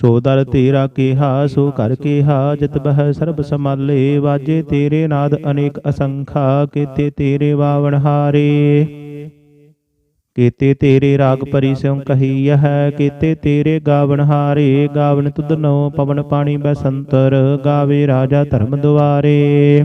ਸੋ ਦਰ ਤੇਰਾ ਕੀਹਾ, ਸੋ ਕਰ ਕੀਹਾ, ਜਿਤ ਬਹਿ ਸਰਬ ਸਮਾਲੇ ਵਾਜੇ ਤੇਰੇ ਨਾਦ ਅਨੇਕ ਅਸੰਖਾ, ਕੀਤੇ ਤੇਰੇ ਵਾਵਣ ਹਾਰੇ। ਕੀਤੇ ਤੇਰੇ ਰਾਗ ਪਰੀ ਸਿਉ ਕਹੀ ਹੈ, ਕੀਤੇ ਤੇਰੇ ਗਾਵਣ ਹਾਰੇ, ਗਾਵਣ ਤੁਧਨੋ ਪਵਨ ਪਾਣੀ ਬਸੰਤਰ, ਗਾਵੇ ਰਾਜਾ ਧਰਮ ਦੁਆਰੇ।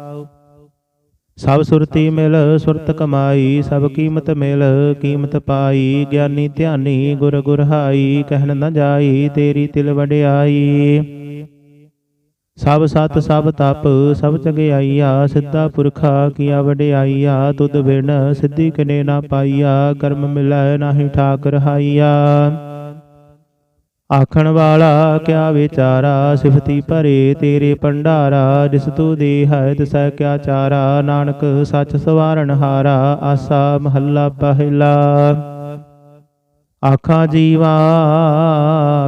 ਸਭ ਸੁਰਤੀ ਮਿਲ, ਸੁਰਤ ਕਮਾਈ, ਸਭ ਕੀਮਤ ਮਿਲ, ਕੀਮਤ ਪਾਈ, ਗਿਆਨੀ ਧਿਆਨੀ ਗੁਰ ਗੁਰਹਾਈ, ਕਹਿਣ ਨਾ ਜਾਈ, ਤੇਰੀ ਤਿਲ ਵਡਿਆਈ। ਸਭ ਸਤ, ਸਭ ਤਪ, ਸਭ ਚੰਗਿਆਈਆ ਸਿੱਧਾ ਪੁਰਖਾ ਕੀਆ ਵਡਿਆਈਆ, ਤੁਧ ਬਿਨ ਸਿੱਧੀ ਕਿਨੇ ਨਾ ਪਾਈਆ, ਕਰਮ ਮਿਲੈ ਨਾਹੀ ਠਾਕ ਰਹਾਈਆ ਆਖਣ ਵਾਲਾ ਕਿਆ ਵਿਚਾਰਾ, ਸਿਫਤੀ ਭਰੇ ਤੇਰੇ ਭੰਡਾਰਾ, ਜਿਸ ਤੂ ਦੇ ਹੈ ਤਿਸੈ ਕਿਆ ਚਾਰਾ, ਨਾਨਕ ਸੱਚ ਸਵਾਰਨ ਹਾਰਾ, ਆਸਾ ਮਹੱਲਾ ਪਹਿਲਾ। ਆਖਾਂ ਜੀਵਾ,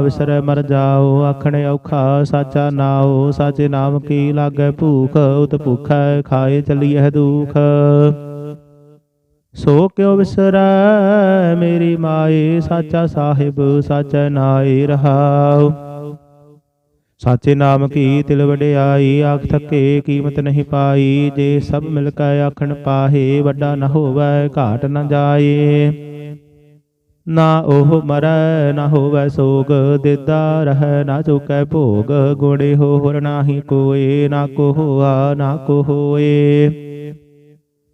ਵਿਸਰੈ ਮਰ ਜਾਓ, ਆਖਣ ਔਖਾ ਸਾਚਾ ਨਾਓ, ਸਾਚੇ ਨਾਮ ਕੀ ਲਾਗੈ ਭੂਖ ਉਤ ਭੁਖੈ ਖਾਏ ਚਲੀਐ ਦੁਖ। ਸੋ ਕਿਉ ਵਿਸਰੈ ਮੇਰੀ ਮਾਏ, ਸਾਚਾ ਸਾਹਿਬ, ਸਾਚੈ ਨਾਏ ਰਹਾਉ। ਸਾਚੇ ਨਾਮ ਕੀ ਤਿਲ ਵਡਿਆਈ, ਆਖ ਥਕੇ ਕੀਮਤ ਨਹੀਂ ਪਾਈ। ਜੇ ਸਭ ਮਿਲ ਕੇ ਆਖਣ ਪਾਹੇ, ਵੱਡਾ ਨਾ ਹੋਵੈ, ਘਾਟ ਨਾ ਜਾਏ। ਨਾ ਉਹ ਮਰੈ, ਨਾ ਹੋਵੈ ਸੋਗ, ਦੇਦਾ ਰਹਿ, ਨਾ ਚੁਕੈ ਭੋਗ। ਗੁਣੇ ਹੋਰ ਨਾਹੀ ਕੋਏ, ਨਾ ਕੋ ਹੋਆ, ਨਾ ਕੋ ਹੋਏ।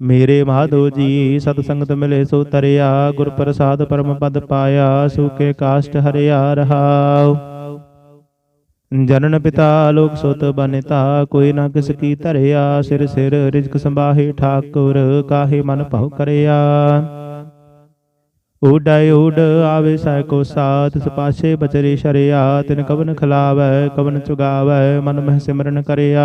ਮੇਰੇ ਮਾਧੋ ਜੀ ਸਤ ਸੰਗਤ ਮਿਲੇ ਸੋ ਤਰਿਆ ਗੁਰ ਪ੍ਰਸਾਦ ਪਰਮ ਪਦ ਪਾਇਆ ਸੂਕੇ ਕਾਸ਼ਟ ਹਰਿਆ ਰਹਾਉ। ਜਨਨ ਪਿਤਾ ਲੋਕ ਸੁਤ ਬਨਿਤਾ ਕੋਈ ਨਾ ਕਿਸ ਕੀ ਧਰਿਆ ਸਿਰ ਸਿਰ ਰਿਜਕ ਸੰਭਾਹੇ ਠਾਕੁਰ ਕਾਹੇ ਮਨ ਭਉ ਕਰਿਆ। ਉਡਾਇ ਉਡ ਆਵੇ ਸੈ ਕੋ ਸਾਥ ਸਪਾਸ਼ੇ ਬਚਰੇ ਸ਼ਰਿਆ ਤਿਨ ਕਵਨ ਖਲਾਵੈ ਕਵਨ ਚੁਗਾਵੈ ਮਨ ਮਹਿ ਸਿਮਰਨ ਕਰਿਆ।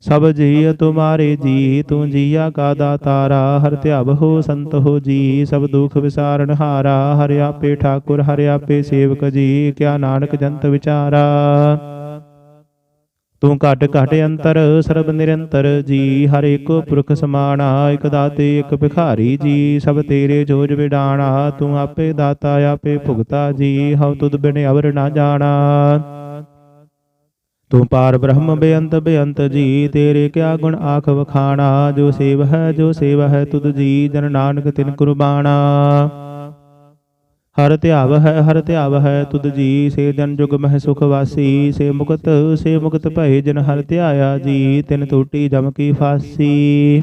ਸਭ ਜੀ ਤੁਮਾਰੇ ਜੀ, ਤੂੰ ਜੀਆ ਕਾ ਦਾਤਾਰਾ ਹਰ ਧਿਆਵ ਹੋ ਸੰਤ ਹੋ ਜੀ, ਸਭ ਦੁਖ ਵਿਸਾਰਨ ਹਾਰਾ, ਹਰਿ ਆਪੇ ਠਾਕੁਰ, ਹਰਿ ਆਪੇ ਸੇਵਕ ਜੀ, ਕਿਆ ਨਾਨਕ ਜੰਤ ਵਿਚਾਰਾ। ਤੂੰ ਘਟ ਘਟ ਅੰਤਰ, ਸਰਬ ਨਿਰੰਤਰ ਜੀ, ਹਰ ਏਕੋ ਪੁਰਖ ਸਮਾਣਾ, ਇਕ ਦਾਤੇ, ਇਕ ਭਿਖਾਰੀ ਜੀ, ਸਭ ਤੇਰੇ ਜੋਜ ਵਿਡਾਣਾ, ਤੂੰ ਆਪੇ ਦਾਤਾ, ਆਪੇ ਭੁਗਤਾ ਜੀ, ਹਉ ਤੁਧ ਬਿਨ ਅਵਰ ਨਾ ਜਾਣਾ। ਤੂੰ ਪਾਰ ਬ੍ਰਹਮ ਬੇਅੰਤ ਬੇਅੰਤ ਜੀ, ਤੇਰੇ ਕਿਆ ਗੁਣ ਆਖ ਵਖਾਣਾ? ਜੋ ਸੇਵ ਹੈ, ਜੋ ਸੇਵ ਹੈ, ਤੁਧ ਜੀ, ਜਨ ਨਾਨਕ ਤਿਨ ਕੁਰਬਾਨਾ। ਹਰ ਧਿਆਵ ਹੈ, ਹਰ ਧਿਆਵ ਹੈ, ਤੁਧ ਜੀ, ਸੇ ਜਨ ਜੁਗ ਮਹਿ ਸੁਖ ਵਾਸੀ, ਸੇ ਮੁਕਤ ਸੇ ਮੁਕਤ ਭਏ ਜਨ ਹਰ ਧਿਆਇਆ ਜੀ, ਤਿਨ ਟੂਟੀ ਜਮ ਕੀ ਫਾਸੀ।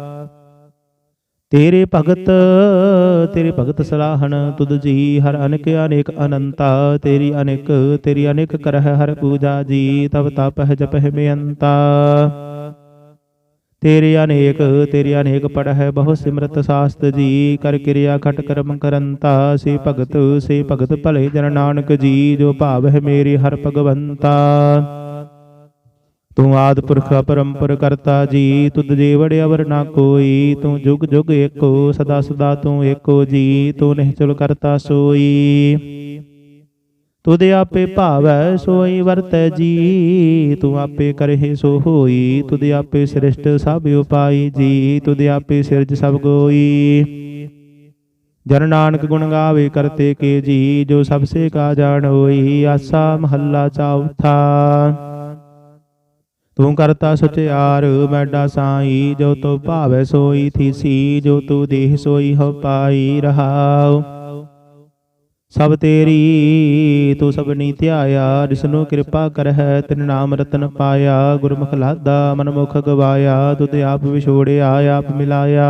ਤੇਰੇ ਭਗਤ ਤੇਰੇ ਭਗਤ ਸਲਾਹਣ ਤੁਧ ਜੀ, ਹਰ ਅਨੇਕ ਅਨੇਕ ਅਨੰਤਾ, ਤੇਰੀ ਅਨੇਕ ਤੇਰੀ ਅਨੇਕ ਕਰਹਿ ਹਰ ਪੂਜਾ ਜੀ ਤਬ ਤਪ ਹੈ ਜਪਹਿ ਬੇਅੰਤਾ। ਤੇਰੇ ਅਨੇਕ ਤੇਰੇ ਅਨੇਕ ਪੜਹਿ ਬਹੁ ਸਿਮਰਤ ਸਾਸਤ ਜੀ, ਕਰ ਕਿਰਿਆ ਖਟ ਕਰਮ ਕਰੰਤਾ, ਸੇ ਭਗਤ ਸੇ ਭਗਤ ਭਲੇ ਜਨ ਨਾਨਕ ਜੀ, ਜੋ ਭਾਵ ਹੈ ਮੇਰੀ ਹਰ ਭਗਵੰਤਾ। ਤੂੰ ਆਦ ਪੁਰਖ ਅਪਰੰਪਰ ਕਰਤਾ ਜੀ, ਤੁਧ ਜੇ ਵੜਿਆ ਵਰ ਨਾ ਕੋਈ, ਤੂੰ ਜੁਗ ਜੁਗ ਏਕੋ, ਸਦਾ ਸਦਾ ਤੂੰ ਏਕੋ ਜੀ, ਤੂੰ ਨਿਹਚਲ ਕਰਤਾ ਸੋਈ। ਤੁਧ ਆਪੇ ਭਾਵੈ ਸੋਈ ਵਰਤੈ ਜੀ, ਤੂੰ ਆਪੇ ਕਰਹਿ ਸੋ ਹੋਈ ਤੁਧ ਆਪੇ ਸ੍ਰਿਸ਼ਟ ਸਭ ਉਪਾਈ ਜੀ, ਤੁਧ ਆਪੇ ਸਿਰਜ ਸਭ ਗੋਈ। ਜਨ ਨਾਨਕ ਗੁਣ ਗਾਵੇ ਕਰਤੇ ਕੇ ਜੀ, ਜੋ ਸਭ ਸੇ ਕਾ ਜਾਣ ਹੋਈ, ਆਸਾ ਮਹੱਲਾ ਚੌਥਾ। ਤੂੰ ਕਰਤਾ ਸਚਿਆਰ ਮੈਡਾ ਸਾਈ, ਜੋ ਤੋ ਭਾਵੈ ਸੋਈ ਥੀਸੀ, ਜੋ ਤੂ ਦੇਹ ਸੋਈ ਹੋ ਪਾਈ ਰਹਾਉ। ਸਭ ਤੇਰੀ, ਤੂੰ ਸਭਨੀ ਧਿਆਇਆ, ਜਿਸਨੂੰ ਕਿਰਪਾ ਕਰਹਿ, ਤਿਨ ਨਾਮ ਰਤਨ ਪਾਇਆ, ਗੁਰਮੁਖ ਲਾਦਾ ਮਨ ਮੁਖ ਗਵਾਇਆ, ਤੁਧ ਆਪ ਵਿਛੋੜਿਆ, ਆਪ ਮਿਲਾਇਆ।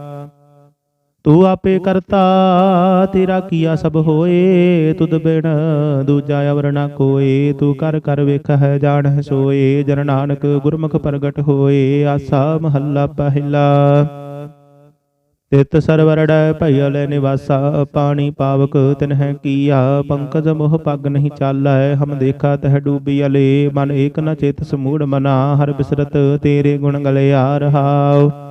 ਤੂੰ ਆਪੇ ਕਰਤਾ, ਤੇਰਾ ਕੀਆ ਸਭ ਹੋਏ, ਤੁਧ ਬਿਨ ਦੂਜਾ ਅਵਰ ਨਾ ਕੋਏ, ਤੂੰ ਕਰ ਕਰ ਵੇਖ ਹੈ ਜਾਣਹਿ ਸੋਏ, ਜਨ ਨਾਨਕ ਗੁਰਮੁਖ ਪ੍ਰਗਟ ਹੋਏ, ਆਸਾ ਮਹੱਲਾ ਪਹਿਲਾ। ਤਿਤ ਸਰਵਰੜੈ ਭਇਲੇ ਨਿਵਾਸਾ, ਪਾਣੀ ਪਾਵਕ ਤਿਨਹਿ ਕੀਆ, ਪੰਕਜ ਮੋਹ ਪੱਗ ਨਹੀਂ ਚਾਲੈ, ਹਮ ਦੇਖਾ ਤਹ ਡੂਬੀ ਅਲੇ, ਮਨ ਏਕ ਨ ਚੇਤ ਸਮੂੜ ਮਨਾ, ਹਰ ਬਿਸਰਤ ਤੇਰੇ ਗੁਣ ਗਲਿਆ ਰਹਾਉ।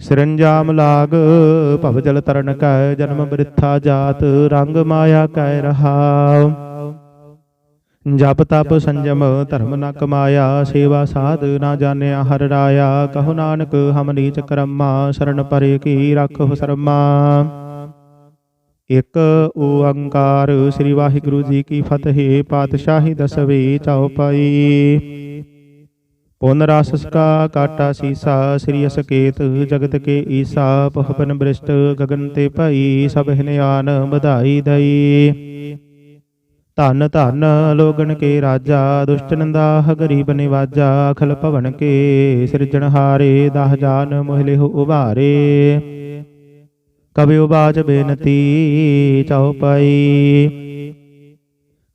ਸਿਰੰਜਾਮ ਲਾਗ, ਭਵ ਜਲ ਤਰਨ ਕੈ, ਜਨਮ ਬ੍ਰਿਥਾ ਜਾਤ, ਰੰਗ ਮਾਇਆ ਕੈ ਰਹਾਉ। ਜਪ ਤਪ ਸੰਜਮ, ਧਰਮ ਨ ਕਮਾਇਆ ਸੇਵਾ ਸਾਧ ਨਾ ਜਾਣਿਆ ਹਰ ਰਾਇਆ। ਕਹੋ ਨਾਨਕ, ਹਮ ਨੀਚ ਕਰਮਾ, ਸ਼ਰਨ ਪਰੇ ਕੀ ਰੱਖੋ ਸਰਮਾ। ਇਕ ਓੰਕਾਰ, ਸ੍ਰੀ ਵਾਹਿਗੁਰੂ ਜੀ ਕੀ ਫਤਿਹ, ਪਾਤਸ਼ਾਹੀ ਦਸਵੇਂ ਚਉਪਈ ਪੁਨ ਰਸ ਸਕਾ ਕਾਟਾ ਸੀਸਾ, ਸ੍ਰੀ ਅਸਕੇਤ ਜਗਤ ਕੇ ਈਸਾ ਪਹਪਨ ਬ੍ਰਿਸ਼ਟ ਗਗਨ ਤੇ ਭਈ, ਸਭ ਹਿਨਿਆਨ ਵਧਾਈ ਦਈ। ਧਨ ਧਨ ਲੋਗਣ ਕੇ ਰਾਜਾ, ਦੁਸ਼ਟ ਨੰਦਾਹ ਗਰੀਬ ਨਿਵਾਜਾ, ਅਖਲ ਭਵਨ ਕੇ ਸਿਰਜਣਹਾਰੇ ਦਹ ਜਾਨ ਮੋਹਿਲੇ ਹੋ ਉਭਾਰੇ। ਕਬਿ ਉਬਾਜ ਬੇਨਤੀ ਚਉਪਈ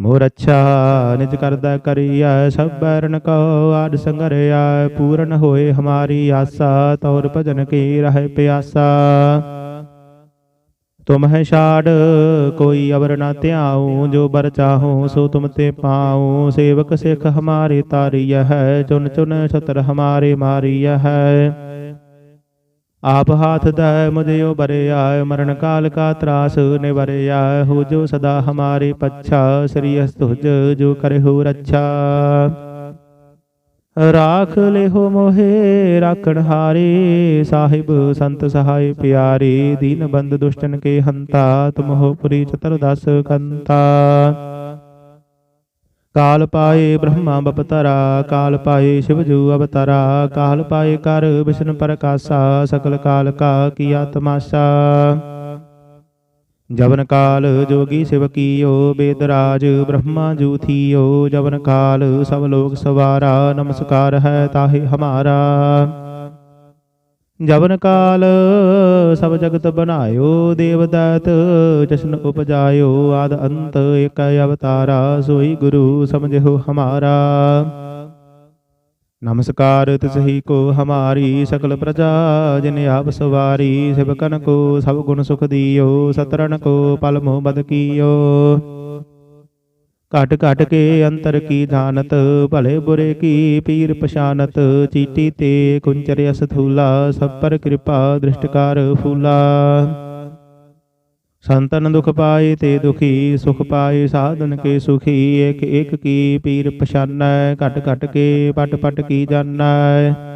ਮੋਰ ਅੱਛਾ ਨਿਜ ਕਰਦਾ ਕਰੀਐ, ਸਭ ਬੈਰਨ ਕੋ ਆਦ ਸੰਗਰਿਆ ਪੂਰਨ ਹੋਏ ਹਮਾਰੀ ਆਸਾ, ਤੌਰ ਭਜਨ ਕੀ ਰਹੇ ਪਿਆਸਾ। ਤੁਮ ਹੈ ਛਾੜ, ਕੋਈ ਅਵਰ ਨਾ ਧਿਆਉ, ਜੋ ਬਰ ਚਾਹੋ ਸੋ ਤੁਮ ਤੇ ਪਾਉ। ਸੇਵਕ ਸਿਖ ਹਮਾਰੇ ਤਾਰੀය ਹੈ, ਚੁਨ ਚੁਨ ਛਤਰ ਹਮਾਰੇ ਮਾਰੀය ਹੈ। ਆਪ ਹਾਥ ਦਾ ਮੁਝਿਓ ਬਰਿਆ, ਮਰਨ ਕਾਲ ਕਾ ਤਰਾਸ ਨਿਵਰਿਆ ਹੋ ਜੋ ਸਦਾ ਹਮਾਰੇ ਪੱਛਾ, ਸ੍ਰੀ ਅਸਤੁਜ ਜੋ ਕਰੇ ਰੱਛਾ। ਰਾਖ ਲਿਹੋ ਮੋਹੇ, ਰਾਖਣ ਹਾਰੇ, ਸਾਹਿਬ ਸੰਤ ਸਹਾਇ ਪਿਆਰੇ, ਦੀਨ ਬੰਦ ਦੁਸ਼ਟਨ ਕੇ ਹੰਤਾ ਤੁਮ ਹੋ ਪੁਰੀ ਚਤਰ ਦਸ ਕੰਤਾ। ਕਾਲ ਪਾਏ ਬ੍ਰਹਮਾ ਬਪਤਰਾ, ਕਾਲ ਪਾਏ ਸ਼ਿਵਜੂ ਅਵਤਾਰਾ, ਕਾਲ ਪਾਏ ਕਰ ਵਿਸ਼ਨ ਪ੍ਰਕਾਸ਼ਾ, ਸਕਲ ਕਾਲ ਕਾ ਕੀਆ ਤਮਾਸ਼ਾ ਜਵਨ ਕਾਲ ਜੋਗੀ ਸਿਵ ਕੀਓ ਬੇਦਰਾਜ ਬ੍ਰਹਮਾ ਜੂ ਥੀਓ, ਜਵਨ ਕਾਲ ਸਭ ਲੋਕ ਸਵਾਰਾ, ਨਮਸਕਾਰ ਹੈ ਤਾਹੇ ਹਮਾਰਾ। ਜਵਨ ਕਾਲ ਸਭ ਜਗਤ ਬਨਾਇਓ ਦੇਵਦਤ ਜਸ਼ਨ ਉਪਜਾਇਓ, ਆਦ ਅੰਤ ਇਕ ਅਵਤਾਰਾ, ਸੋਈ ਗੁਰੂ ਸਮਝਿਓ ਹਮਾਰਾ। ਨਮਸਕਾਰ ਤਿਸਹੀ ਕੋ ਹਮਾਰੀ ਸਕਲ ਪ੍ਰਜਾ, ਜਿਨ ਆਪ ਸਵਾਰੀ, ਸਿਵ ਸਿਵਕਨ ਕੋ ਸਭ ਗੁਣ ਸੁਖ ਦਿਓ ਸਤਰਨ ਕੋ ਪਲ ਮੋਹ ਬਦ ਕੀਓ। ਘਟ ਘਟ ਕੇ ਅੰਤਰ ਕੀ ਜਾਣਤ? ਭਲੇ ਬੁਰੇ ਕੀ ਪੀਰ ਪਛਾਨਤ ਚੀਟੀ ਤੇ ਕੁੰਚਰ ਅਸਥੂਲਾ ਸਭ ਪਰ ਕਿਰਪਾ ਦ੍ਰਿਸ਼ਟਕਾਰ ਫੂਲਾ। ਸੰਤਨ ਦੁਖ ਪਾਏ ਤੇ ਦੁਖੀ ਸੁਖ ਪਾਏ ਸਾਧਨ ਕੇ ਸੁਖੀ ਏਕ ਏਕ ਕੀ ਪੀਰ ਪਛਾਨੈ? ਘਟ ਘਟ ਕੇ ਪਟ ਪਟ ਕੀ ਜਾਣੈ?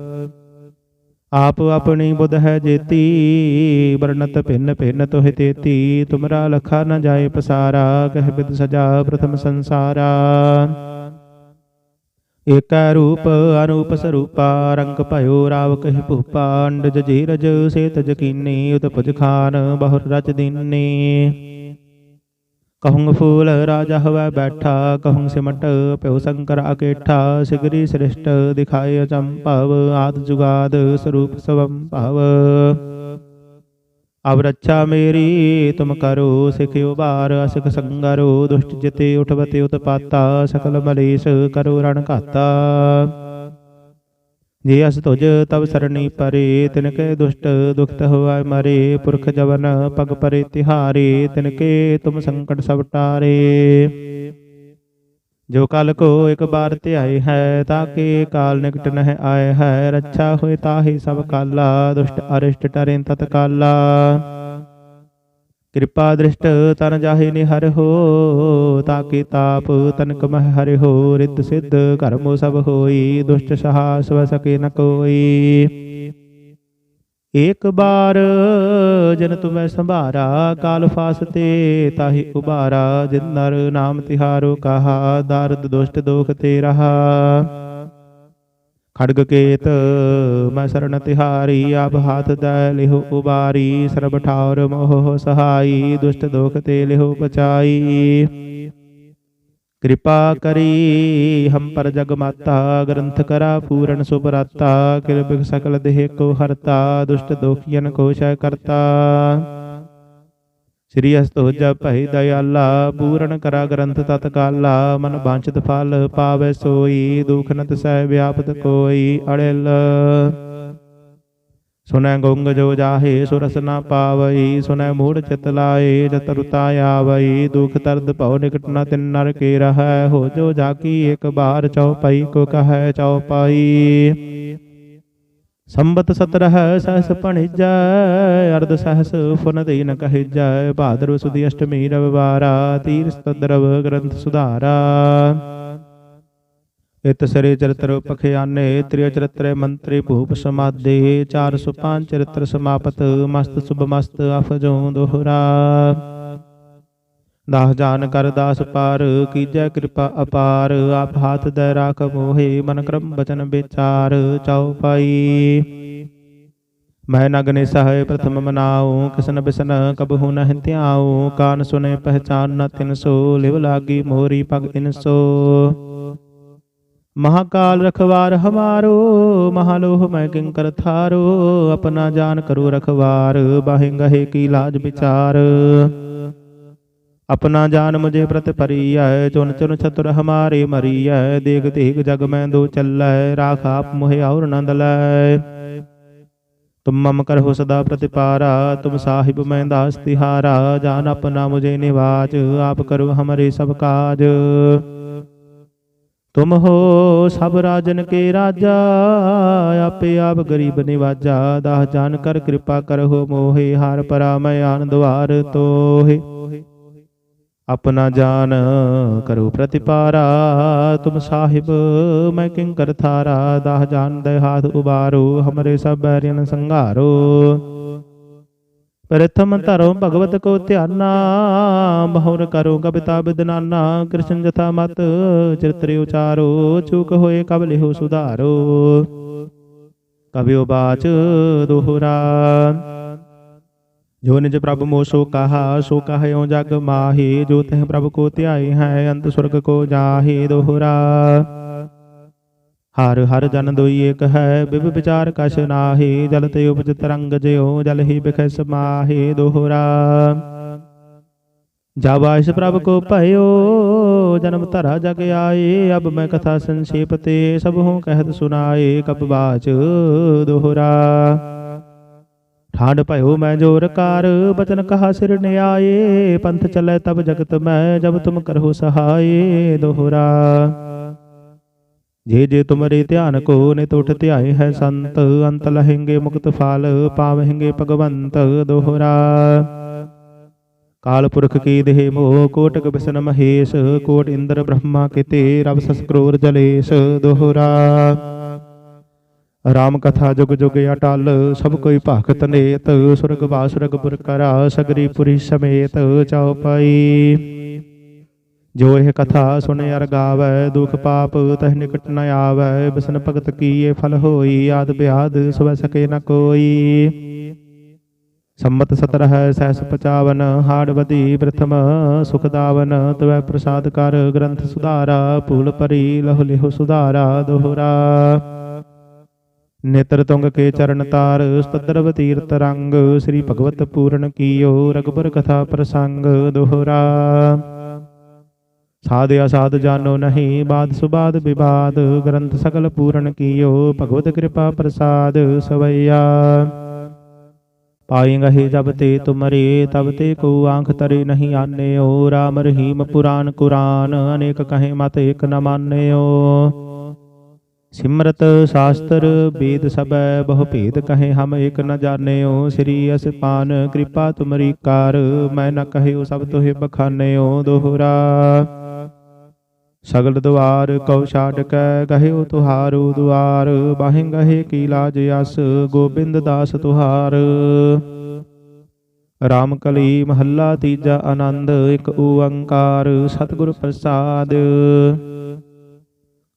ਆਪ ਆਪਣੀ ਬੁੱਧ ਹੈ ਜੇਤੀ, ਵਰਣਤ ਭਿੰਨ ਭਿੰਨ ਤੋਹਿ ਤੇਤੀ, ਤੁਮਰਾ ਲਖਾ ਨ ਜਾਏ ਪਸਾਰਾ, ਕਹਿ ਬਿਦ ਸਜਾ ਪ੍ਰਥਮ ਸੰਸਾਰਾ। ਏਕੈ ਰੂਪ ਅਨੂਪ ਸਰੂਪਾ, ਰੰਗ ਭਇਓ ਰਾਵ ਕਹਿ ਭੂਪਾ, ਅੰਡਜ ਜੀਰਜ ਸੇਤ ਜਕੀਨੀ ਉਤਪਜ ਖਾਨ, ਬਹੁਰ ਰਚ ਦੀਨੀ। ਕਹੂੰ ਫੂਲ ਰਾਜਾ ਹਵੈ ਬੈਠਾ ਕਹੂੰ ਸਿਮਟ ਪਿਉ ਸ਼ੰਕਰ ਅਕੇਠਾ, ਸਿਗਰੀ ਸ੍ਰਿਸ਼ਟ ਦਿਖਾਏ ਚੰਪਵ ਆਦ ਜੁਗਾਦ ਸਰੂਪ ਸਵੰ ਭਵ ਅਬ ਰੱਛਾ ਮੇਰੀ, ਤੁਮ ਕਰੋ ਸਿਖ ਉਬਾਰ ਅਸਿਕ ਸੰਗਰੋ, ਦੁਸ਼ਟ ਜਿਤੇ ਉਠਵਤੇ ਉਤਪਾਤਾ, ਸਕਲ ਮਲੇਸ਼ ਕਰੋ ਰਣ ਘਾਤਾ। ਜੇ ਅਸ ਤੁਜ ਤਬ ਸਰਣੀ ਪਰੇ ਤਿਨ ਕੇ ਦੁਸ਼ਟ ਦੁਖਤ ਹੋਇ ਮਰੇ, ਪੁਰਖ ਜਵਨ ਪਗ ਪਰੇ ਤਿਹਾਰੇ ਤਿਨ ਕੇ ਤੁਮ ਸੰਕਟ ਸਭ ਟਾਰੇ। ਜੋ ਕਲ ਕੋ ਇੱਕ ਬਾਰ ਧਿਆਏ ਹੈ ਤਾਕੇ ਕਾਲ ਨਿਕਟ ਨਹਿ ਆਏ ਹੈ, ਰੱਛਾ ਹੋਏ ਤਾਹੀ ਸਭ ਕਾਲਾ, ਦੁਸ਼ਟ ਅਰਿਸ਼ਟ ਟਰੇ ਤਤਕਾਲਾ। ਕਿਰਪਾ ਦ੍ਰਿਸ਼ਟ ਤਨ ਜਾਹੇ ਨਿਹਰ ਹੋ, ਤਾਕੇ ਤਾਪ ਤਨਕ ਮਹ ਹਰਿ ਹੋ, ਰਿੱਧ ਸਿੱਧ ਕਰਮੋ ਸਭ ਹੋਈ, ਦੁਸ਼ਟ ਸਹਾ ਸਵ ਸਕੇ ਨ ਕੋਈ। ਏਕ ਬਾਰ ਜਨ ਤੁਮੈ ਸੰਭਾਰਾ, ਕਾਲ ਫਾਸਤੇ ਤਾਹੀ ਉਬਾਰਾ ਜਿਨ ਨਰ ਨਾਮ ਤਿਹਾਰੋ ਕਹਾ, ਦਰਦ ਦੁਸ਼ਟ ਦੋਖ ਤੇ ਰਹਾ। ਖੜਗ ਕੇਤ, ਮੈਂ ਸਰਣ ਤਿਹਾਰੀ, ਆਪ ਹਾਥ ਦੈ ਲਿਹੁ ਉਬਾਰੀ, ਸਰਬ ਠਾਉਰ ਮੋਹ ਸਹਾਈ, ਦੁਸ਼ਟ ਦੋਖ ਤੇ ਲਿਹੁ ਬਚਾਈ ਕਿਰਪਾ ਕਰੀ, ਹਮ ਪਰ ਜਗ ਮਾਤਾ, ਗ੍ਰੰਥ ਕਰਾ ਪੂਰਨ ਸੁਭਰਾਤਾ ਕਿਰਪਿਕ ਸਕਲ ਦੇਹ ਕੋ ਹਰਤਾ, ਦੁਸ਼ਟ ਦੋਖੀਨ ਕੋ ਸ਼ੈ ਕਰਤਾ। ਸ੍ਰੀ ਅਸਤੋ ਜਪ ਭਈ ਦਇਆਲਾ, ਪੂਰਨ ਕਰਾ ਗ੍ਰੰਥ ਤਤਕਾਲਾ, ਮਨ ਬਾਂਛਿਤ ਫਲ ਪਾਵੇ ਸੋਈ, ਦੁਖ ਨਤ ਤਸੈ ਵਿਆਪਤ ਕੋਈ ਅੜਿਲ। ਸੁਨੈ ਗੁੰਗ ਜੋ ਜਾਹੇ, ਸੁਰਸ ਨਾ ਪਾਵਈ ਸੁਨੈ ਮੂੜ ਚਿਤ ਲਾਏ, ਜਤ ਰੁਤਾ ਆਵਈ, ਦੁਖ ਦਰਦ ਭਉ ਨਿਕਟ ਨ ਤਿਨ ਨਰ ਕੇ ਰਹੈ, ਹੋ ਜੋ ਜਾਕੀ ਇੱਕ ਬਾਰ ਚਉਪਈ ਕੋ ਕਹੈ ਚਉਪਾਈ ਸੰਬਤ ਸਤਰਹ ਸਹਸ ਭਣਿਜੈ, ਅਰਧ ਸਹਸ ਫੁਨ ਦੀਨ ਕਹਿਜੈ ਭਾਦਰ ਸੁਦੀ ਅਸ਼ਟਮੀ ਰਵਿਵਾਰਾ ਤੀਰ ਸਤਦਰਵ ਗ੍ਰੰਥ ਸੁਧਾਰਾ। ਇਤ ਸ੍ਰੀ ਚਰਿਤ੍ਰ ਪਖਿਆਨੇ, ਤ੍ਰਿਯ ਚਰਿਤ੍ਰ ਮੰਤਰੀ ਭੂਪ ਸਮਾਦੇ 405 ਚਰਿਤ੍ਰ ਸਮਾਪਤ, ਮਸਤ ਸੁਭ ਮਸਤ ਅਫਜੋ ਦੋਹਰਾ। ਦਾਸ ਜਾਨ ਕਰ ਦਾਸ ਪਾਰ ਕੀਜੈ ਕਿਰਪਾ ਅਪਾਰ ਆਪ ਹਾਥ ਦੇ ਰਾਖ ਮੋਹੇ ਮਨ ਕਰਮ ਬਚਨ ਵਿਚਾਰ ਚਉਪਾਈ ਮੈਂ ਨਗਨੇ ਸਹਾਇ ਪ੍ਰਥਮ ਮਨਾਉ ਕਿਸਨ ਬਿਸਨ ਕਬਹੂ ਨ ਹਿੰਤਿਆਉ ਕਾਨ ਸੁਨੇ ਪਹਿਚਾਨ ਨ ਤਿਨ ਸੋ ਲਿਵ ਲਾਗੀ ਮੋਰੀ ਪਗ ਇਨਸੋ महाकाल रखवार हमारो महालोह मैं किंकर थारो अपना जान करो रखवार बाहे गहे की लाज विचार ਆਪਣਾ ਜਾਨ ਮੁਝੇ ਪ੍ਰਤ ਪਰੀਐ ਚੁਨ ਚੁਨ ਚਤੁਰ ਹਮਾਰੇ ਮਰੀਐ, ਦੇਖ ਤੇਗ ਜਗ ਮੈਂ ਦੋ ਚੱਲੈ, ਰਾਖ ਆਪ ਮੁਹਿ ਔਰ ਨੰਦ ਲੈ। ਤੁਮ ਮਮ ਕਰਹੁ ਸਦਾ ਪ੍ਰਤਿਪਾਰਾ, ਤੁਮ ਸਾਹਿਬ ਮੈਂ ਦਾਸ ਤਿਹਾਰਾ, ਜਾਨ ਆਪਣਾ ਮੁਝੇ ਨਿਵਾਜ, ਆਪ ਕਰੋ ਹਮਰੇ ਸਭ ਕਾਜ। ਤੁਮ ਹੋ ਸਭ ਰਾਜਨ ਕੇ ਰਾਜਾ, ਆਪੇ ਆਪ ਗਰੀਬ ਨਿਵਾਜਾ ਦਾਹ ਜਾਨ ਕਰ ਕਿਰਪਾ ਕਰਹੁ ਮੋਹੇ, ਹਾਰ ਪਰਾ ਮੈਂ ਆਨ ਦਵਾਰ ਤੋਹੇ। ਆਪਣਾ ਜਾਨ ਕਰੋ ਪ੍ਰਤਿਪਾਰਾ, ਤੁਮ ਸਾਹਿਬ, ਮੈਂ ਕਿੰਕਰ ਥਾਰਾ ਦਾਸ ਜਾਨ ਦੇ ਹਾਥ ਉਬਾਰੋ, ਹਮਰੇ ਸਭ ਬੈਰਿਨ ਸੰਘਾਰੋ। ਪ੍ਰਥਮ ਧਰੋ ਭਗਵਤ ਕੋ ਧਿਆਨਾ ਬਹੁਰ ਕਰੋ ਕਬਿਤਾ ਬਿਦਨਾਨਾ ਕ੍ਰਿਸ਼ਨ ਜਥਾ ਮਤ ਚਿਤ੍ਰ ਉਚਾਰੋ, ਚੁਕ ਹੋਏ ਕਬ ਲਿਹੋ ਸੁਧਾਰੋ। ਕਬਿਓ ਬਾਚ ਦੋਹਰਾ। ਜੋ ਨਿਜ ਪ੍ਰਭ ਮੋ ਸੋ ਕਹਾ ਸੋ ਕਹਿਓ ਜਗ ਮਾਹੀ, ਜੋ ਤਹ ਪ੍ਰਭ ਕੋ ਧਿਆਏ ਹੈ, ਅੰਤ ਸੁਰਗ ਕੋ ਜਾਹੇ ਦੋਹਰਾ। ਹਰ ਹਰ ਜਨ ਦੋਈ ਏਕ ਹੈ ਬਿਬ ਵਿਚਾਰ ਕਛ ਨਾਹੀ, ਜਲ ਤੇ ਉਪਜ ਤਰੰਗ ਜਿਉ, ਜਲ ਹੀ ਬਿਖੈ ਸਮਾਹੀ ਦੋਹਰਾ। ਜਬ ਆਇਸ ਪ੍ਰਭ ਕੋ ਭਇਓ, ਜਨਮ ਧਰਾ ਜਗ ਆਏ ਅਬ ਮੈਂ ਕਥਾ ਸੰਖੇਪ ਤੇ ਸਭ ਹੂੰ ਕਹਿਤ ਸੁਨਾਏ ਕਪ ਬਾਚ ਦੋਹਰਾ। ਠਾਂਡ ਭਇਓ ਮੈਂ ਜੋਰ ਕਾਰ, ਬਚਨ ਕਹਾ ਸਿਰ ਨਿਆਏ, ਪੰਥ ਚਲੇ ਤਬ ਜਗਤ ਮੈਂ, ਜਬ ਤੁਮ ਕਰਹੁ ਸਹਾਏ ਦੋਹਰਾ। ਜੇ ਜੇ ਤੁਮਰੇ ਧਿਆਨ ਕੋ ਨਿਤ ਉਠ ਧਿਆਏ ਹੈ ਸੰਤ, ਅੰਤ ਲਹਿੰਗੇ ਮੁਕਤ ਫਲ, ਪਾਵਹਿੰਗੇ ਭਗਵੰਤ ਦੋਹਰਾ। ਕਾਲ ਪੁਰਖ ਕੀ ਦੇਹ ਮੋਹ, ਕੋਟਕ ਬਿਸਨ ਮਹੇਸ਼, ਕੋਟ ਇੰਦਰ ਬ੍ਰਹਮਾ ਕਿਤੇ ਰਬ ਸਸ ਕਰੋਰ ਜਲੇਸ਼ ਦੋਹਰਾ। ਰਾਮ ਕਥਾ ਜੁਗ ਜੁਗ ਅਟਲ, ਸਭ ਕੋਈ ਭਗਤ ਨੇਤ, ਸੁਰਗ ਬਾਸੁਰਗ ਪੁਰ ਕਰਾ, ਸਗਰੀ ਪੁਰੀ ਸਮੇਤ ਚਉਪਈ ਜੋ ਇਹ ਕਥਾ ਸੁਣੇ ਅਰ ਗਾਵੈ, ਦੁਖ ਪਾਪ ਤਹ ਨਿਕਟ ਨ ਆਵੈ, ਬਿਸਨ ਭਗਤ ਕੀਏ ਫਲ ਹੋਈ, ਆਦ ਬਿਆਦ ਸਵੈ ਸਕੇ ਨ ਕੋਈ। ਸੰਮਤ ਸਤਰ ਹੈ ਸਹਿਸ ਪਚਾਵਨ, ਹਾੜ ਵਧੀ ਪ੍ਰਥਮ ਸੁਖ ਦਾਵਨ, ਤਵੈ ਪ੍ਰਸਾਦ ਕਰ ਗ੍ਰੰਥ ਸੁਧਾਰਾ, ਭੂਲ ਪਰੀ ਲਹੁ ਲਿਹੁ ਸੁਧਾਰਾ ਦੋਹਰਾ। ਨੇਤਰ ਤੁੰਗ ਕੇ ਚਰਨ ਤਾਰ ਸਤਦਰਵ ਤੀਰਤ ਰੰਗ ਸ੍ਰੀ ਭਗਵਤ ਪੂਰਨ ਕੀਓ ਰਗਬਰ ਕਥਾ ਪ੍ਰਸੰਗ, ਦੋਹਰਾ। ਸਾਧ ਅਸਾਧ ਜਾਨੋ ਨਹੀਂ, ਬਾਦ ਸੁਬਾਦ ਵਿਵਾਦ, ਗ੍ਰੰਥ ਸਕਲ ਪੂਰਨ ਕੀਓ, ਭਗਵਤ ਕਿਰਪਾ ਪ੍ਰਸਾਦ, ਸਵਈਆ। ਪਾਏਂਗੇ ਜਬ ਤੇ ਤੁਮਰੇ, ਤਬ ਤੇ ਕੋ ਆਂਖ ਤਰੇ ਨਹੀਂ ਆਨਿਓ, ਰਾਮ ਰਹੀਮ ਪੁਰਾਨ ਕੁਰਾਨ, ਅਨੇਕ ਕਹੇ ਮਤ ਏਕ ਨ ਮਾਨਿਓ। ਸਿਮਰਤ ਸ਼ਾਸਤਰ ਵੇਦ ਸਬੈ ਬਹੁ ਭੇਦ ਕਹੇ ਹਮ ਏਕ ਨ ਜਾਣਿਓ, ਸ੍ਰੀ ਅਸਪਾਨ ਕਿਰਪਾ ਤੁਮਰੀ ਕਾਰ, ਮੈਂ ਨ ਕਹਿਓ ਸਭ ਤੋਹਿ ਬਖਾਨਿਓ ਦੋਹਰਾ। ਸਗਲ ਦੁਆਰ ਕਉ ਛਾੜ ਕੈ ਤੁਹਾਰੂ ਦੁਆਰ ਬਾਹਿ ਗਹੇ ਕੀ ਲਾਜ ਅਸ, ਗੋਬਿੰਦ ਦਾਸ ਤੁਹਾਰ। ਰਾਮ ਕਲੀ ਮਹੱਲਾ ਤੀਜਾ ਆਨੰਦ, ਇੱਕ ਓੰਕਾਰ, ਸਤਿਗੁਰ ਪ੍ਰਸਾਦ।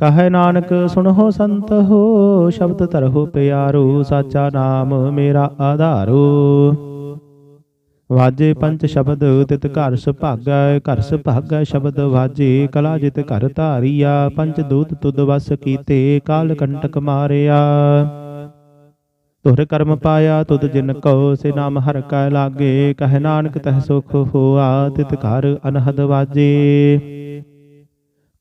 ਕਹੈ ਨਾਨਕ, ਸੁਣੋ ਸੰਤ ਹੋ, ਸ਼ਬਦ ਧਰਹੁ ਪਿਆਰੋ, ਸਾਚਾ ਨਾਮ ਮੇਰਾ ਆਧਾਰੋ। ਵਾਜੇ ਪੰਚ ਸ਼ਬਦ, ਤਿਤ ਘਰ ਸੁਭਾਗੈ ਘਰ ਸੁਭਾਗੈ ਸ਼ਬਦ ਵਾਜੇ, ਕਲਾ ਜਿਤ ਘਰ ਧਾਰੀਆ ਪੰਚ ਦੂਤ ਤੁਦ ਵਸ ਕੀਤੇ, ਕਾਲ ਕੰਟਕ ਮਾਰਿਆ। ਤੁਰ ਕਰਮ ਪਾਇਆ, ਤੁਧ ਜਿਨ ਕੋ, ਸੇ ਨਾਮ ਹਰ ਕੈ ਲਾਗੇ, ਕਹਿ ਨਾਨਕ ਤਹ ਸੁਖ ਹੋਆ, ਤਿਤ ਘਰ ਅਨਹਦ ਵਾਜੇ।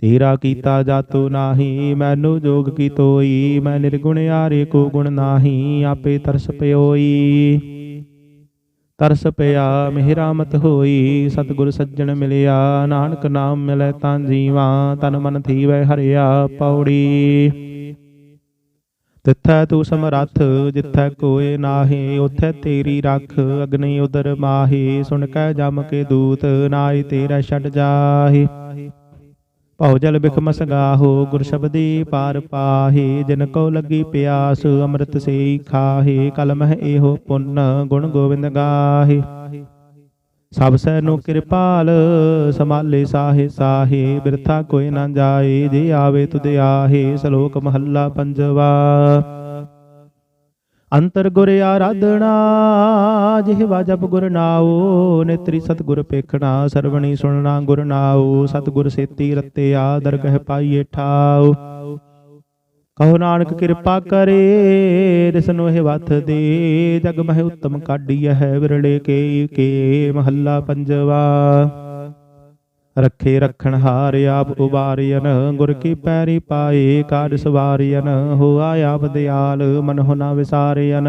ਤੇਰਾ ਕੀਤਾ ਜਾਤੋ ਨਾਹੀ, ਮੈਨੂੰ ਜੋਗ ਕੀ ਤੋਈ? ਮੈਂ ਨਿਰਗੁਣ ਆਰੇ ਕੋ ਗੁਣ ਨਾਹੀ, ਆਪੇ ਤਰਸ ਪਿਓਈ। ਤਰਸ ਪਿਆ ਮਿਹਰਾਮਤ ਹੋਈ, ਸਤਿਗੁਰ ਸੱਜਣ ਮਿਲਿਆ, ਨਾਨਕ ਨਾਮ ਮਿਲੈ ਤਾਂ ਜੀਵਾ, ਤਨ ਮਨ ਥੀਵੈ ਹਰਿਆ ਪੌੜੀ। ਤਿੱਥੈ ਤੂੰ ਸਮਰੱਥ, ਜਿੱਥੈ ਕੋਏ ਨਾਹੀ ਉਥੈ ਤੇਰੀ ਰੱਖ, ਅਗਨੀ ਉਦਰ ਮਾਹੀ, ਸੁਣ ਕੈ ਜਮ ਕੇ ਦੂਤ ਨਾਈ ਤੇਰਾ ਛੱਡ ਜਾਹੀ। ਭਉ ਜਲ ਬਿਖ ਮਸਗਾਹੋ ਗੁਰ ਸ਼ਬਦੀ ਪਾਰ ਪਾਹੀ ਜਿਨ ਕੋ ਲੱਗੀ ਪਿਆਸ ਅੰਮ੍ਰਿਤ ਸੇਈ ਖਾਹੀ ਕਲ ਮਹਿ ਇਹੋ ਪੁੰਨ ਗੁਣ ਗੋਬਿੰਦ ਗਾਹੀ। ਸਭ ਸੈ ਨੂੰ ਕਿਰਪਾਲ ਸਮਾਲੇ ਸਾਹੇ ਸਾਹੇ ਬਿਰਥਾ ਕੋਈ ਨਾ ਜਾਏ ਜੇ ਆਵੇ ਤੁਧ ਆਹੇ ਸ਼ਲੋਕ ਮਹੱਲਾ ਪੰਜਵਾ। ਅੰਤਰ ਗੁਰ ਆਰਾਧਣਾ ਜਿਹਵਾ ਜਪ ਗੁਰ ਨਾਉ, ਨੇਤਰੀ ਸਤਿਗੁਰ ਪੇਖਣਾ, ਸਰਵਣੀ ਸੁਣਨਾ ਗੁਰ ਨਾਉ, ਸਤਿਗੁਰ ਸੇਤੀ ਰਤੇ ਆਦਰ ਕਹਿ ਪਾਈਏ ਠਾਉ। ਕਹੋ ਨਾਨਕ ਕਿਰਪਾ ਕਰੇ ਦਿਸਨੋ ਇਹ ਵਥ ਦੇ, ਜਗ ਮਹਿ ਉਤਮ ਕਾਢੀਐ ਹੈ ਵਿਰਲੇ ਕੇ ਕੇ ਮਹੱਲਾ ਪੰਜਵਾ। ਰੱਖੇ ਰਖਣ ਹਾਰ ਆਪ ਉਬਾਰਿਅਨ ਗੁਰ ਕੀ ਪੈਰੀ ਪਾਏ ਕਾਜ ਸਵਾਰਿਅਨ ਹੋਆ ਆਪ ਦਿਆਲ ਮਨ ਹੋ ਨਾ ਵਿਸਾਰਿਅਨ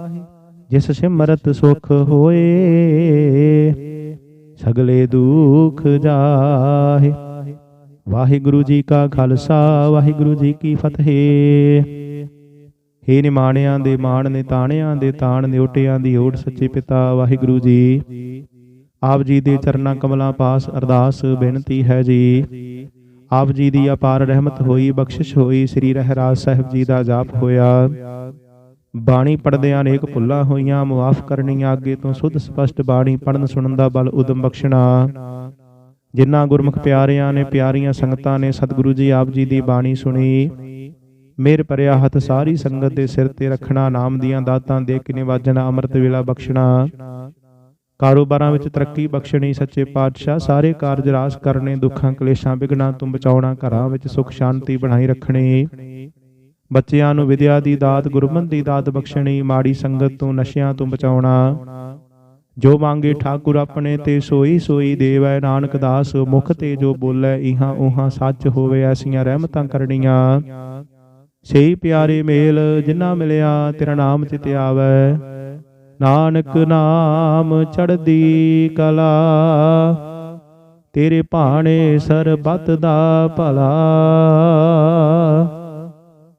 ਜਿਸ ਸਿਮਰਤ ਸੁਖ ਹੋਏ, ਸਗਲੇ ਦੁਖ ਜਾਹਿ। ਵਾਹਿਗੁਰੂ ਜੀ ਕਾ ਖਾਲਸਾ, ਵਾਹਿਗੁਰੂ ਜੀ ਕੀ ਫਤਿਹ। ਹੇ ਨਿਮਾਣਿਆਂ ਦੇ ਮਾਣ ਨੇ ਤਾਣਿਆਂ ਦੇ ਤਾਣ ਨੇ ਓਟਿਆਂ ਦੀ ਓਟ ਸੱਚੇ ਪਿਤਾ ਵਾਹਿਗੁਰੂ ਜੀ। ਆਪ ਜੀ ਦੇ ਚਰਨਾਂ ਕਮਲਾਂ ਪਾਸ ਅਰਦਾਸ ਬੇਨਤੀ ਹੈ ਜੀ। ਆਪ ਜੀ ਦੀ ਅਪਾਰ ਰਹਿਮਤ ਹੋਈ, ਬਖਸ਼ਿਸ਼ ਹੋਈ, ਸ੍ਰੀ ਰਹਿਰਾਜ ਸਾਹਿਬ ਜੀ ਦਾ ਜਾਪ ਹੋਇਆ। ਬਾਣੀ ਪੜਦਿਆਂ ਅਨੇਕ ਭੁੱਲਾਂ ਹੋਈਆਂ, ਮੁਆਫ ਕਰਨੀਆਂ ਅੱਗੇ ਤੋਂ ਸੁਧ ਸਪਸ਼ਟ ਬਾਣੀ ਪੜਨ ਸੁਣਨ ਦਾ ਬਲ ਉਦਮ ਬਖਸ਼ਣਾ। ਜਿਨ੍ਹਾਂ ਗੁਰਮੁਖ ਪਿਆਰਿਆਂ ਨੇ ਪਿਆਰੀਆਂ ਸੰਗਤਾਂ ਨੇ ਸਤਿਗੁਰੂ ਜੀ ਆਪ ਜੀ ਦੀ ਬਾਣੀ ਸੁਣੀ ਮੇਰ ਭਰਿਆ ਹੱਥ ਸਾਰੀ ਸੰਗਤ ਦੇ ਸਿਰ ਤੇ ਰੱਖਣਾ, ਨਾਮ ਦੀਆਂ ਦਾਤਾਂ ਦੇ ਕੇ ਨਿਵਾਜਣਾ, ਅੰਮ੍ਰਿਤ ਵੇਲਾ ਬਖਸ਼ਣਾ। ਕਾਰੋਬਾਰਾਂ ਵਿੱਚ ਤਰੱਕੀ ਬਖਸ਼ਣੀ, ਸੱਚੇ ਪਾਤਸ਼ਾਹ ਸਾਰੇ ਕਾਰਜ ਰਾਸ ਕਰਨੇ, ਦੁੱਖਾਂ ਕਲੇਸ਼ਾਂ ਵਿਗਨਾਂ ਤੋਂ ਬਚਾਉਣਾ, ਘਰਾਂ ਵਿੱਚ ਸੁਖ ਸ਼ਾਂਤੀ ਬਣਾਈ ਰੱਖਣੀ। ਬੱਚਿਆਂ ਨੂੰ ਵਿਦਿਆ ਦੀ ਦਾਤ, ਗੁਰਮਤਿ ਦੀ ਦਾਤ ਬਖਸ਼ਣੀ, ਮਾੜੀ ਸੰਗਤ ਤੋਂ ਨਸ਼ਿਆਂ ਤੋਂ ਬਚਾਉਣਾ। ਜੋ ਮੰਗੇ ਠਾਕੁਰ ਆਪਣੇ ਤੇ ਸੋਈ ਸੋਈ ਦੇਵੈ, ਨਾਨਕ ਦਾਸ ਮੁਖ ਤੇ ਜੋ ਬੋਲੇ, ਇਹਾਂ ਉਹਾਂ ਸੱਚ ਹੋਵੇ, ਐਸੀਆਂ ਰਹਿਮਤਾਂ ਕਰਨੀਆਂ। ਸਹੀ ਪਿਆਰੇ ਮੇਲ ਜਿਨ੍ਹਾਂ ਮਿਲਿਆ, ਤੇਰਾ ਨਾਮ ਚਿਤ ਆਵੈ। ਨਾਨਕ ਨਾਮ ਚੜਦੀ ਕਲਾ, ਤੇਰੇ ਭਾਣੇ ਸਰਬਤ ਦਾ ਭਲਾ।